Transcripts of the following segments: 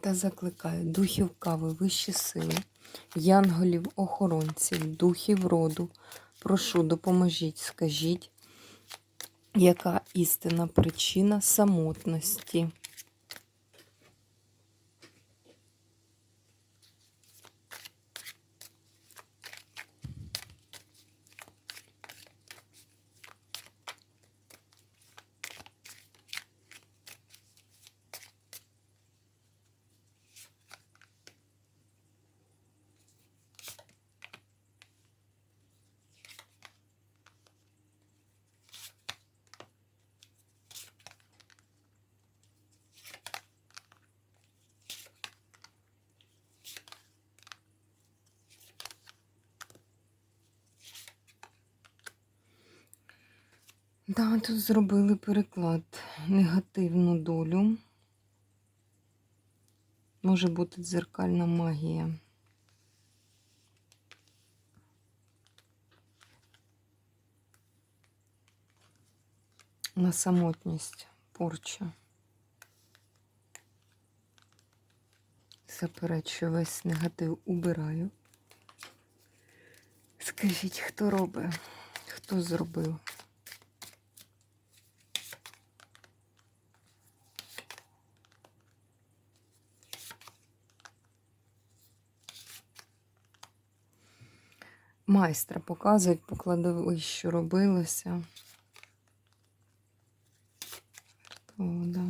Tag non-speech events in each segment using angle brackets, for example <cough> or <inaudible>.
Та закликаю духів кави, вищі сили, янголів, охоронців, духів роду. Прошу, допоможіть, скажіть, яка істина причина самотності? Да, тут зробили переклад. Негативну долю. Може бути дзеркальна магія. На самотність, порча. Заперечую весь негатив убираю. Скажіть, хто робить? Хто зробив? Майстра показують, покладовищ, що робилося. О, да.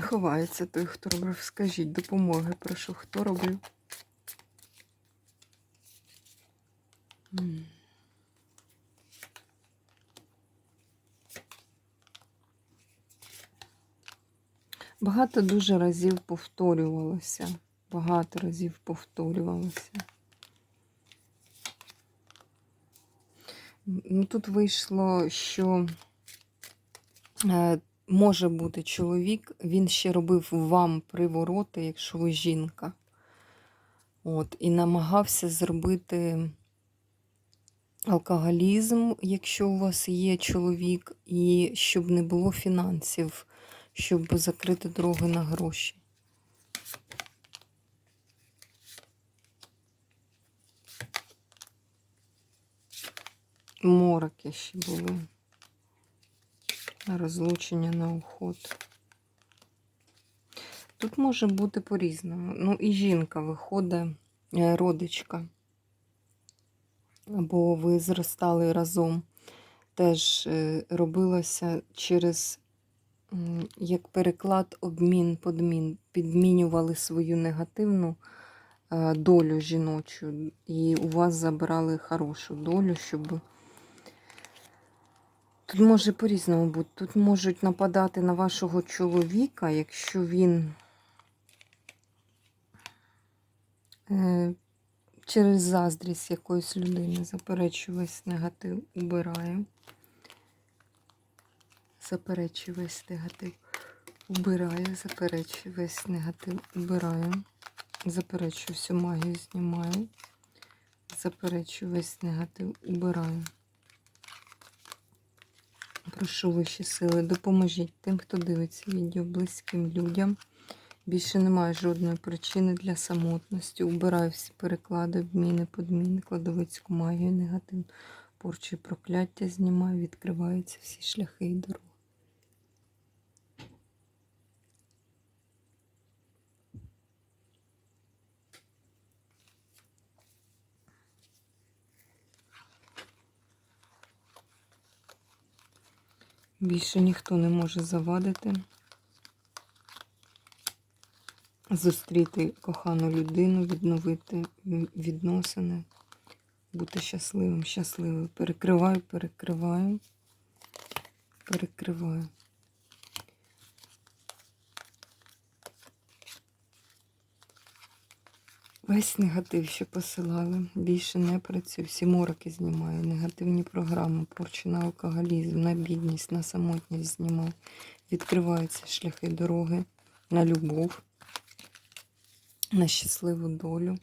Ховається той, хто робив. Скажіть, допомоги, прошу, хто робив? Багато дуже разів повторювалося. Багато разів повторювалося. Ну, Тут вийшло, що е, може бути чоловік, він ще робив вам привороти, якщо ви жінка. От, І намагався зробити алкоголізм, якщо у вас є чоловік, і щоб не було фінансів щоб закрити дороги на гроші. Мороки ще були. Розлучення на уход. Тут може бути по-різному. Ну, і жінка виходить, е, родичка. Або ви зростали разом. Теж е, робилося через як переклад, обмін, подмін, підмінювали свою негативну е, долю жіночу, і у вас забрали хорошу долю, щоб. Тут може по-різному бути. Тут можуть нападати на вашого чоловіка, якщо він е, через заздрість якоїсь людини заперечує весь негатив, убирає заперечую весь негатив. Убираю, заперечую весь негатив, убираю. Заперечую всю магію, знімаю. Заперечую весь негатив, убираю. Прошу вищі сили, допоможіть тим, хто дивиться відео близьким людям. Більше немає жодної причини для самотності. Убираю всі переклади, обміни, подміни, кладовицьку магію, негатив, порчу і прокляття знімаю, відкриваються всі шляхи і дороги. Більше ніхто не може завадити, зустріти кохану людину, відновити відносини, бути щасливим, щасливим. Перекриваю, перекриваю, перекриваю. Весь негатив, що посилали, більше не працюю. Всі мороки знімаю, негативні програми, порчу на алкоголізм, на бідність, на самотність знімаю. Відкриваються шляхи дороги на любов, на щасливу долю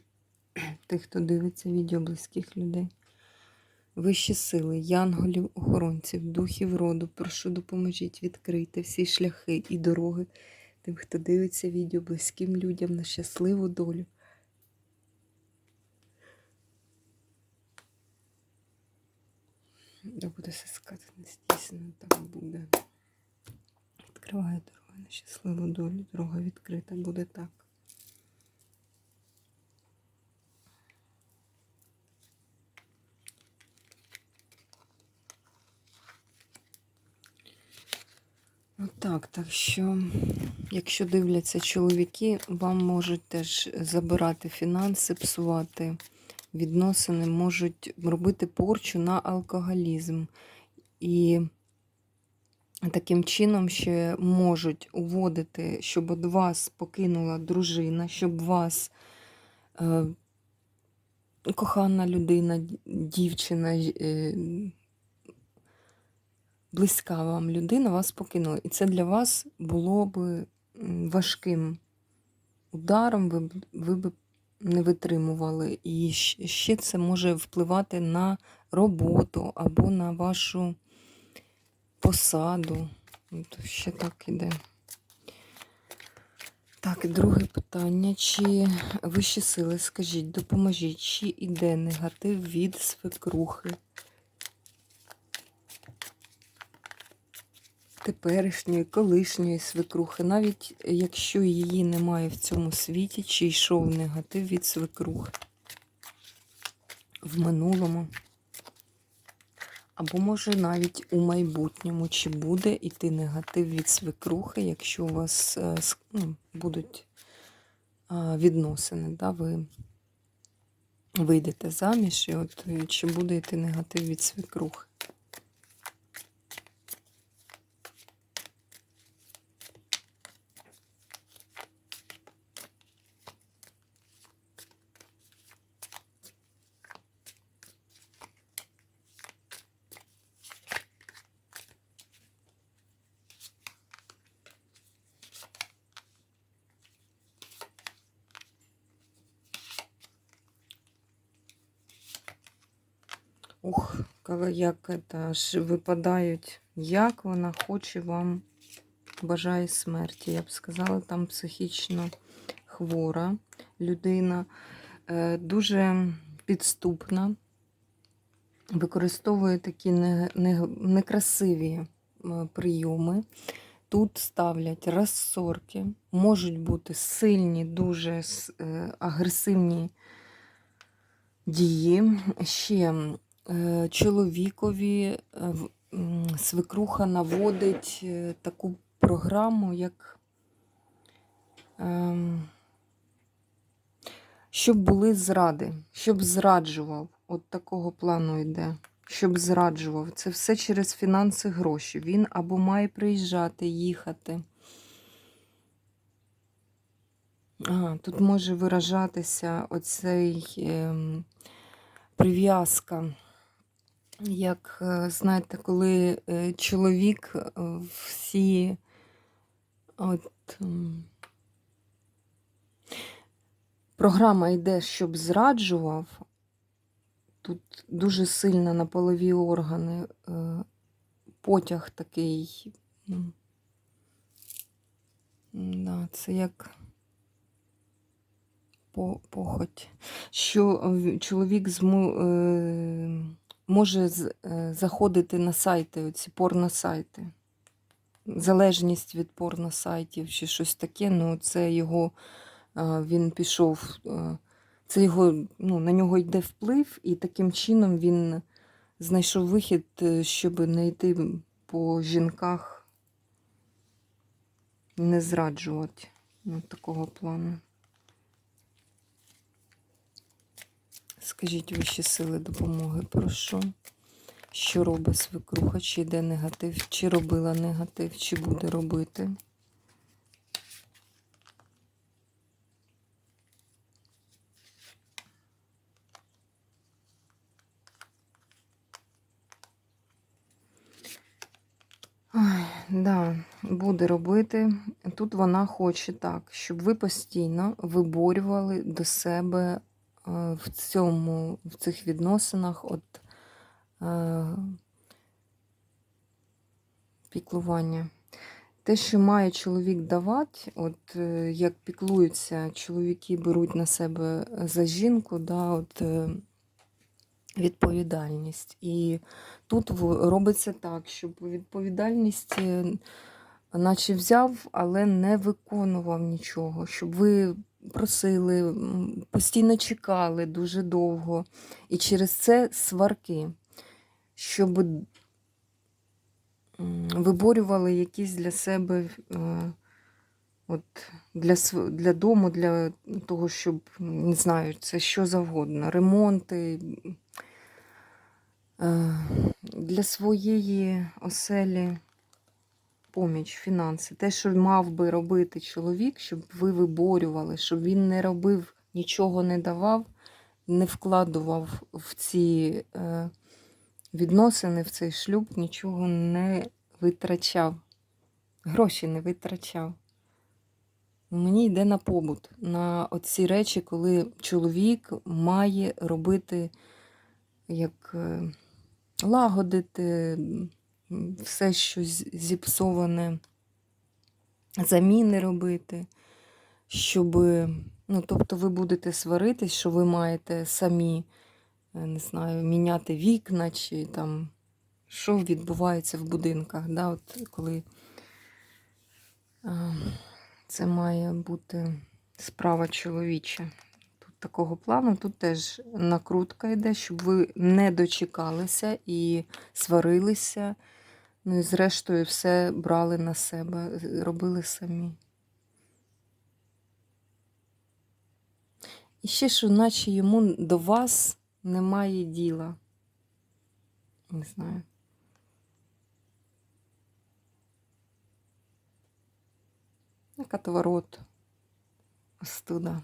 тих, хто дивиться відео близьких людей. Вищі сили, янголів, охоронців, духів роду, прошу допоможіть відкрити всі шляхи і дороги тим, хто дивиться відео близьким людям на щасливу долю. Буде все сказано, здійснено, так буде. Відкриває дорогу на щасливу долю. Дорога відкрита буде так. Отак, так що, якщо дивляться чоловіки, вам можуть теж забирати фінанси, псувати відносини, можуть робити порчу на алкоголізм. І таким чином ще можуть уводити, щоб від вас покинула дружина, щоб вас е, кохана людина, дівчина, е, близька вам людина вас покинула. І це для вас було б важким ударом, ви, б- не витримували. І ще це може впливати на роботу або на вашу посаду. Ще так іде. Так, друге питання. Чи вищі сили, скажіть, допоможіть, чи іде негатив від свекрухи? Теперішньої, колишньої свекрухи, навіть якщо її немає в цьому світі, чи йшов негатив від свекрухи в минулому, або може навіть у майбутньому, чи буде йти негатив від свекрухи, якщо у вас е, ну, будуть відносини, да, ви вийдете заміж, і от е, чи буде йти негатив від свекрухи? Ух, як аж випадають, як вона хоче вам бажає смерті. Я б сказала, там психічно хвора людина, е, дуже підступна, використовує такі не- не- некрасиві е, прийоми. Тут ставлять розсорки, можуть бути сильні, дуже е, агресивні дії. Ще чоловікові е, в- м, свекруха наводить е, таку програму, як ем, щоб були зради, щоб зраджував. От такого плану йде. Щоб зраджував. Це все через фінанси гроші. Він або має приїжджати, їхати. А, тут може виражатися оцей ем, прив'язка. Як, е, знаєте, коли е, чоловік е, всі от, програма йде, щоб зраджував, тут дуже сильно на полові органи потяг такий. Да, це як по- похоть. Що чоловік зму, може е, заходити на сайти, оці порносайти. Залежність від порносайтів чи щось таке, ну це його, е, він пішов, е, це його, ну, на нього йде вплив, і таким чином він знайшов вихід, щоб не йти по жінках, не зраджувати. Ну, такого плану. Скажіть вищі сили допомоги, прошу. Що робить свекруха, чи йде негатив, чи робила негатив, чи буде робити. Ой, да, буде робити. Тут вона хоче так, щоб ви постійно виборювали до себе в цьому, в цих відносинах от е, піклування. Те, що має чоловік давати, от е, як піклуються, чоловіки беруть на себе за жінку, да, от, е, відповідальність. І тут робиться так, щоб відповідальність е, наче взяв, але не виконував нічого, щоб ви просили, постійно чекали дуже довго. І через це сварки, щоб виборювали якісь для себе. е, От для, для дому, для того, щоб, не знаю, це що завгодно, ремонти, е, для своєї оселі поміч, фінанси. Те, що мав би робити чоловік, щоб ви виборювали, щоб він не робив, нічого не давав, не вкладував в ці е, відносини, в цей шлюб, нічого не витрачав. Гроші не витрачав. Мені йде на побут, на оці речі, коли чоловік має робити, як е, лагодити все, що зіпсоване, заміни робити, щоб, ну, тобто ви будете сваритись, що ви маєте самі, е, не знаю, міняти вікна чи там, що відбувається в будинках, да, от коли. е, це має бути справа чоловіча. Тут такого плану, тут теж накрутка йде, щоб ви не дочекалися і сварилися. Ну і зрештою все брали на себе, робили самі. І ще що, наче йому до вас немає діла. Не знаю. Як отворот. Остуда.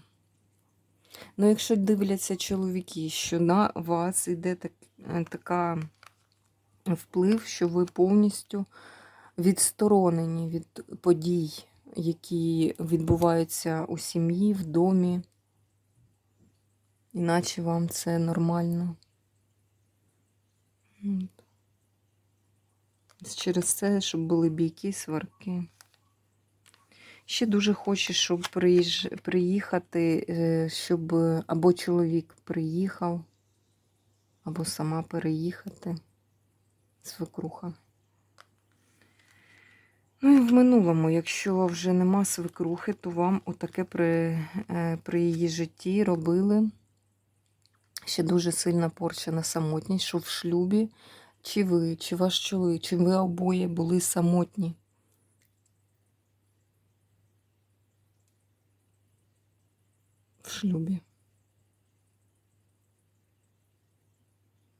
Ну, якщо дивляться чоловіки, що на вас йде так, е, така вплив, що ви повністю відсторонені від подій, які відбуваються у сім'ї, в домі, іначе вам це нормально. Через це, щоб були бійки, сварки. Ще дуже хочу, щоб приїхати, е, щоб або чоловік приїхав, або сама переїхати. Свекруха. Ну і в минулому, якщо вже нема свекрухи, то вам отаке при, е, при її житті робили ще дуже сильна порча на самотність, що в шлюбі, чи ви, чи ваш чоловік, чи ви обоє були самотні. в шлюбі.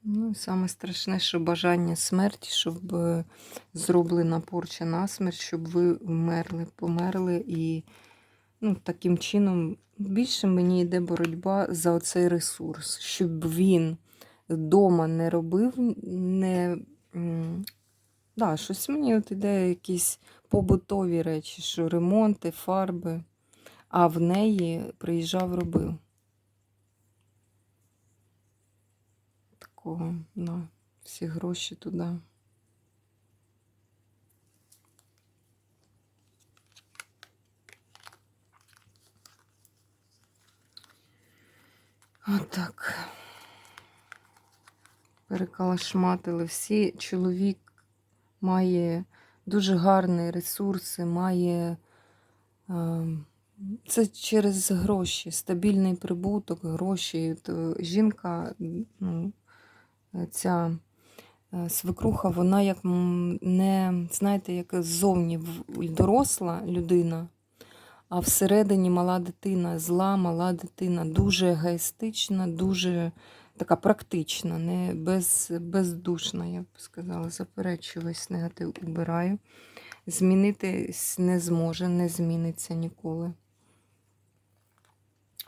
Ну і саме страшне, що бажання смерті, щоб е, зроблена порча на смерть, щоб ви вмерли, померли. І ну, таким чином більше мені йде боротьба за оцей ресурс, щоб він вдома не робив, не. Да, щось мені от іде якісь побутові речі, що ремонти, фарби а в неї приїжджав, робив. Такого на всі гроші туди. Отак. Перекалашматили всі. Чоловік має дуже гарні ресурси, має. ем, це через гроші, стабільний прибуток, гроші. Жінка, ну, ця е, свекруха, вона як не, знаєте, як ззовні доросла людина, А всередині мала дитина, зла, мала дитина, дуже егоїстична, дуже така практична, не без, бездушна, я б сказала. Заперечую весь негатив, убираю. Змінитись не зможе, не зміниться ніколи.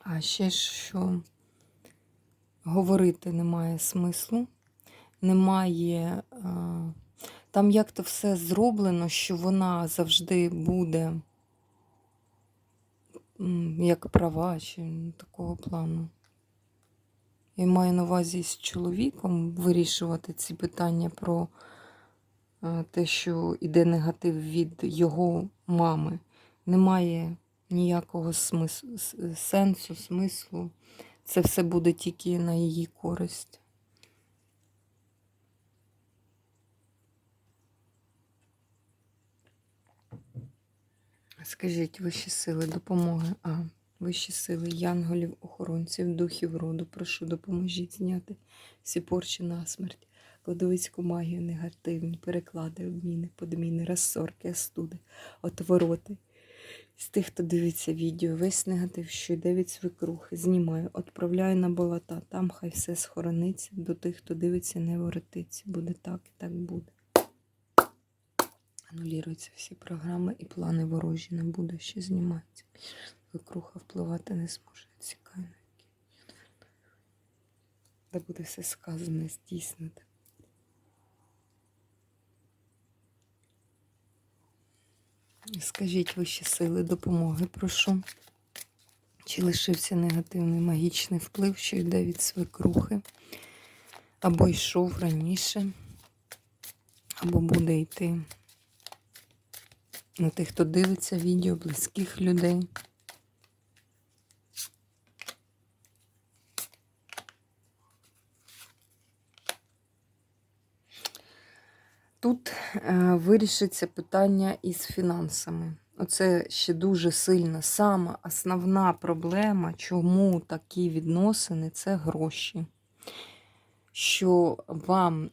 А ще що говорити немає смислу, немає. Там як-то все зроблено, що вона завжди буде як права, чи такого плану. Я маю на увазі з чоловіком вирішувати ці питання про е, те, що йде негатив від його мами. Немає ніякого смислу, сенсу, смислу. Це все буде тільки на її користь. Скажіть, вищі сили допомоги. А, вищі сили, янголів, охоронців, духів роду, прошу, допоможіть зняти всі порчі на смерть, кладовицьку магію, негативні, переклади, обміни, подміни, розсорки, астуди, отвороти. З тих, хто дивиться відео, весь негатив, що йде від свекрухи, знімаю, відправляю на болота. Там хай все схорониться. До тих, хто дивиться, не воротиться. Буде так і так буде. Анулюються всі програми і плани ворожі не буде ще зніматися. Свекруха впливати не зможе. Цікаво. Де буде все сказане, здійснити. Скажіть вищі сили допомоги, прошу. Чи лишився негативний магічний вплив, що йде від свекрухи, або йшов раніше, або буде йти на тих, хто дивиться відео, близьких людей. Тут е, вирішиться питання із фінансами. Оце ще дуже сильна, сама основна проблема, чому такі відносини це гроші. Що вам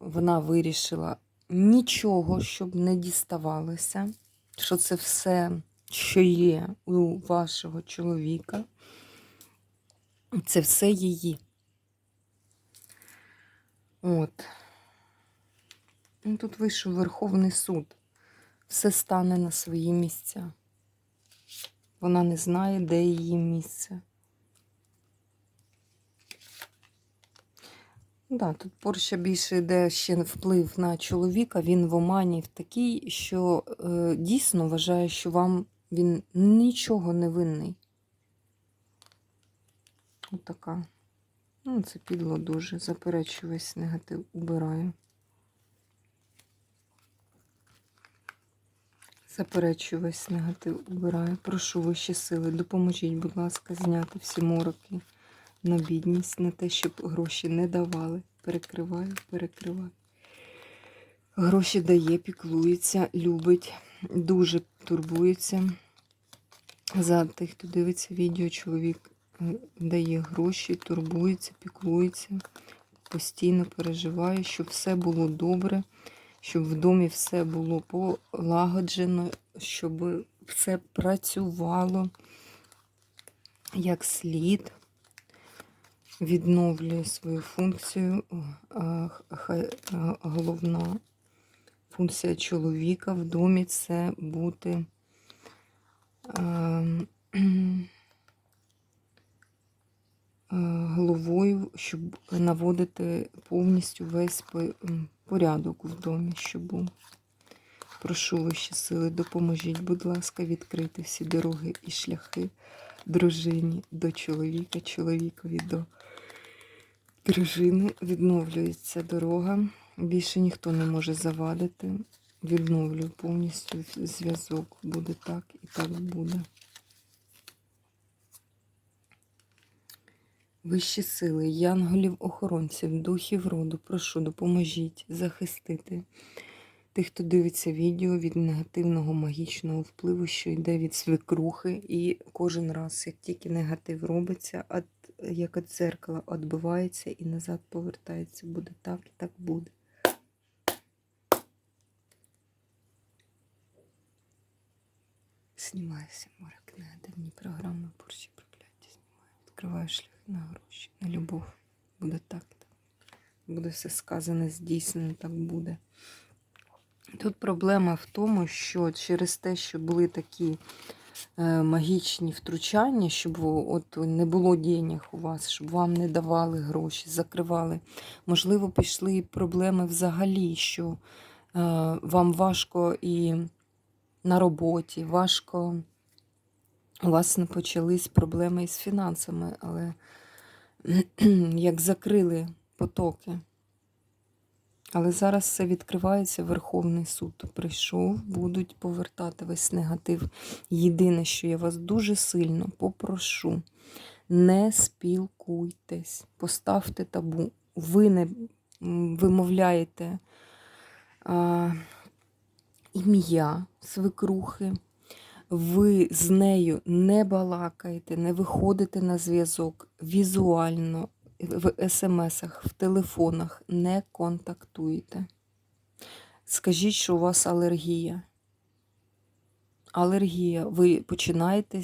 вона вирішила нічого, щоб не діставалося, що це все, що є у вашого чоловіка, це все її. От. Тут вийшов Верховний суд. Все стане на свої місця. Вона не знає, де її місце. Да, тут Порша більше йде ще вплив на чоловіка. Він в омані в такий, що е, дійсно вважає, що вам він нічого не винний. Отака. Ну, це підло дуже. Заперечую весь негатив, убираю. Заперечую весь негатив, убираю. Прошу вищі сили, допоможіть, будь ласка, зняти всі мороки на бідність, на те, щоб гроші не давали. Перекриваю, перекриваю. Гроші дає, піклується, любить, дуже турбується. За тих, хто дивиться відео, чоловік е, дає гроші, турбується, піклується, постійно переживає, щоб все було добре, щоб в домі все було полагоджено, щоб все працювало як слід відновлює свою функцію. Головна функція чоловіка в домі це бути головою, щоб наводити повністю весь порядок в домі, щоб був. Прошу вищі сили, допоможіть, будь ласка, відкрити всі дороги і шляхи дружині до чоловіка, чоловікові до дружини. Відновлюється дорога. Більше ніхто не може завадити. Відновлюю повністю зв'язок. Буде так і так буде. Вищі сили, янголів-охоронців, духів роду, прошу, допоможіть захистити тих, хто дивиться відео від негативного магічного впливу, що йде від свекрухи. І кожен раз, як тільки негатив робиться, як від дзеркала відбивається і назад повертається. Буде так і так буде. знімаю всі морок, негативні програми, порчі прокляття знімаю. Відкриваю шляхи на гроші, на любов. Буде так. Буде все сказане, здійснено, так буде. Тут проблема в тому, що через те, що були такі е, магічні втручання, щоб от не було денег у вас, щоб вам не давали гроші, закривали. Можливо, пішли проблеми взагалі, що е, вам важко і на роботі, важко. У вас не почались проблеми із фінансами, але <clears throat> як закрили потоки. Але зараз все відкривається, Верховний суд прийшов, будуть повертати весь негатив. Єдине, що я вас дуже сильно попрошу, не спілкуйтесь, поставте табу. Ви не вимовляєте а, ім'я свекрухи, ви з нею не балакаєте, не виходите на зв'язок візуально, в смсах, в телефонах не контактуєте. Скажіть, що у вас алергія. Алергія. Ви починаєте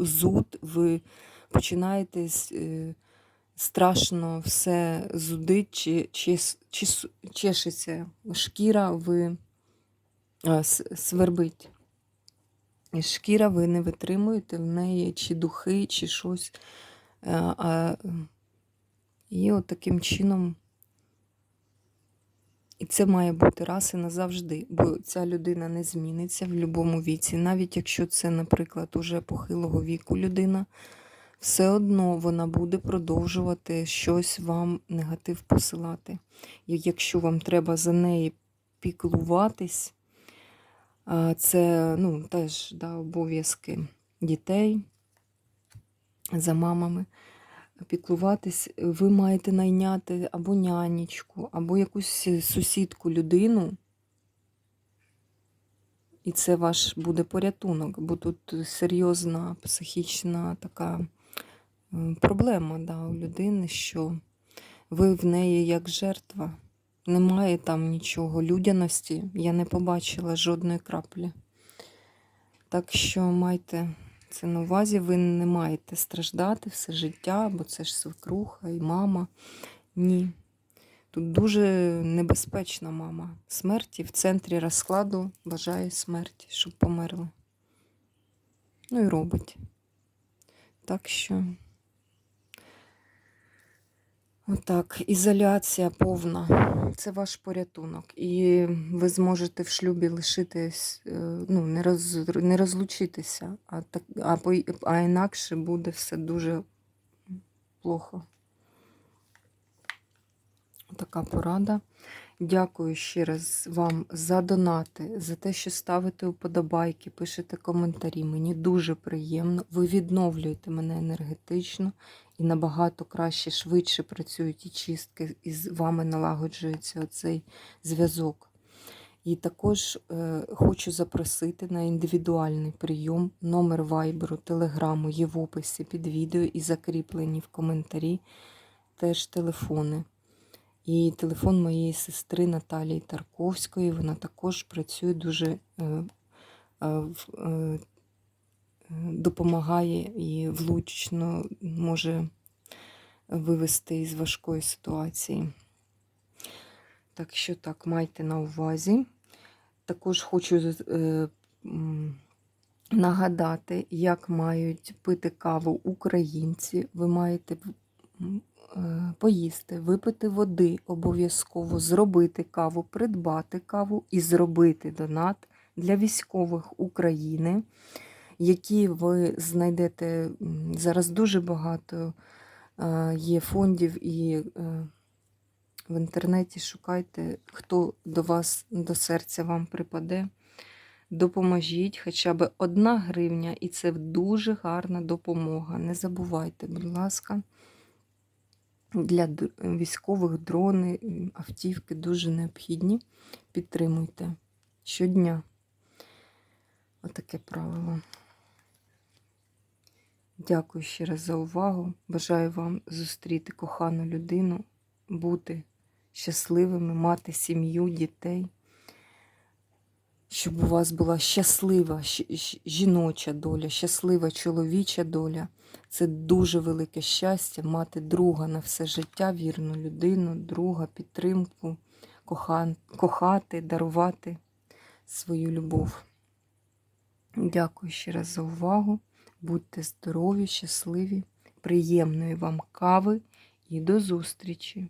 зуд, ви починаєте е, страшно все зудить, чи, чи, чи, чешеться шкіра, ви свербить. Шкіра ви не витримуєте в неї чи духи, чи щось. Е, А, і от таким чином. І це має бути раз і назавжди, бо ця людина не зміниться в будь-якому віці. Навіть якщо це, наприклад, уже похилого віку людина, все одно вона буде продовжувати щось вам негатив посилати. Якщо вам треба за неї піклуватись, це ну, теж да, обов'язки дітей за мамами. Піклуватись, ви маєте найняти або нянечку, або якусь сусідку людину, і це ваш буде порятунок, бо тут серйозна психічна така проблема да, у людини, що ви в неї як жертва. Немає там нічого людяності, я не побачила жодної краплі. Так що майте це на увазі, ви не маєте страждати все життя, бо це ж свекруха і мама. Ні. Тут дуже небезпечна мама. Смерті в центрі розкладу бажає смерті, щоб померли. Ну і робить. Так що. Отак, ізоляція повна. Це ваш порятунок. І ви зможете в шлюбі лишитись, е, ну, не, роз, не розлучитися, а, так, а, а інакше буде все дуже плохо. Така порада. Дякую ще раз вам за донати, за те, що ставите уподобайки, пишете коментарі. Мені дуже приємно. Ви відновлюєте мене енергетично і набагато краще, швидше працюють і чистки, і з вами налагоджується оцей зв'язок. І також е, хочу запросити на індивідуальний прийом. Номер вайберу, телеграму є в описі під відео і закріплені в коментарі теж телефони. І телефон моєї сестри Наталії Тарковської. Вона також працює дуже е, е, е, допомагає і влучно може вивести із важкої ситуації. Так що так, майте на увазі. Також хочу е, нагадати, як мають пити каву українці. Ви маєте е, поїсти, випити води, обов'язково зробити каву, придбати каву і зробити донат для військових України, які ви знайдете зараз дуже багато є фондів і е, в інтернеті шукайте, хто до вас, до серця вам припаде. Допоможіть хоча б одна гривня, і це дуже гарна допомога. Не забувайте, будь ласка, для військових дрони, автівки дуже необхідні. Підтримуйте щодня. Отаке правило. Дякую ще раз за увагу. Бажаю вам зустріти кохану людину, бути щасливими, мати сім'ю, дітей, щоб у вас була щаслива жіноча доля, щаслива чоловіча доля. Це дуже велике щастя мати друга на все життя, вірну людину, друга, підтримку, кохати, дарувати свою любов. Дякую ще раз за увагу. Будьте здорові, щасливі, приємної вам кави і до зустрічі!